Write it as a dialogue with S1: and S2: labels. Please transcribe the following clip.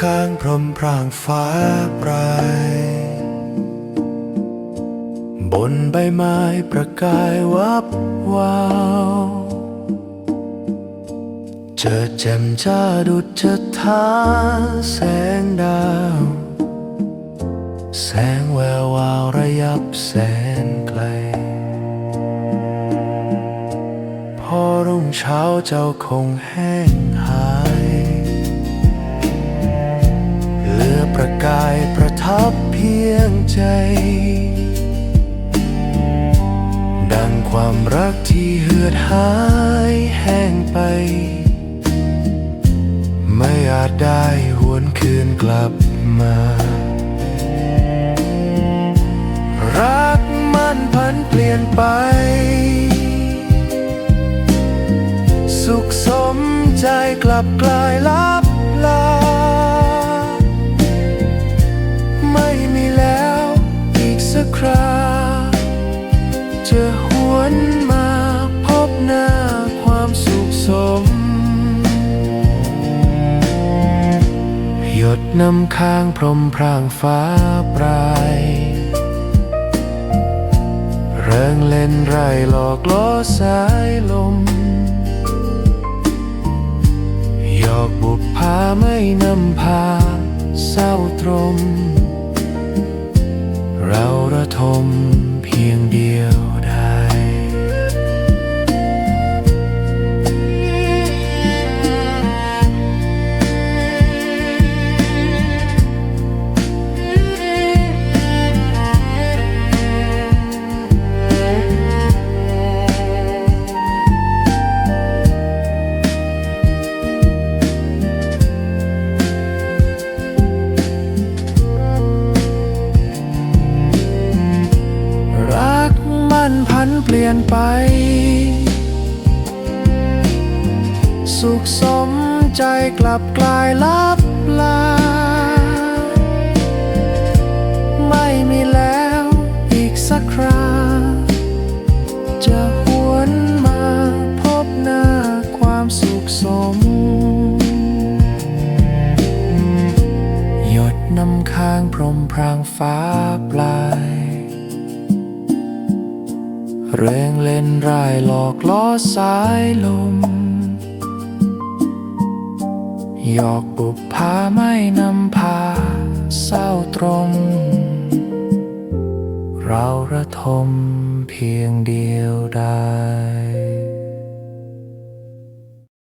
S1: ข้างพรมพรางฟ้าปลาย บนใบไม้ประกายวับวาว เจอแจ่มจ้าดุจจะท้าแสงดาว แสงแวววาวระยับแสนไกล พอรุ่งเช้าเจ้าคงแห้งหาย ประกายประทับเพียงใจ ดังความรักที่เหือดหายแห้งไป ไม่อาจได้หวนคืนกลับมา รักมันพันเปลี่ยนไป สุขสมใจกลับกลายลับ คราจะหวนมาพบหน้าความสุขสม หยดน้ำค้างพรมพรางฟ้าปลาย เริงเล่นไรหลอกล้อสายลมหยอกบุพพาไม่นำพาเศร้าตรม มเพียงเดียว นพันเปลี่ยนไป สุขสมใจกลับกลายลับลา ไม่มีแล้วอีกสักคราจะหวนมาพบหน้าความสุขสม หยดน้ำค้างพรมพรางฟ้าปลาย เรงเล่นรายหลอกล้อสายลม หยอกบุพพาไม่นำพาเศร้าตรงเราระทมเพียงเดียวได้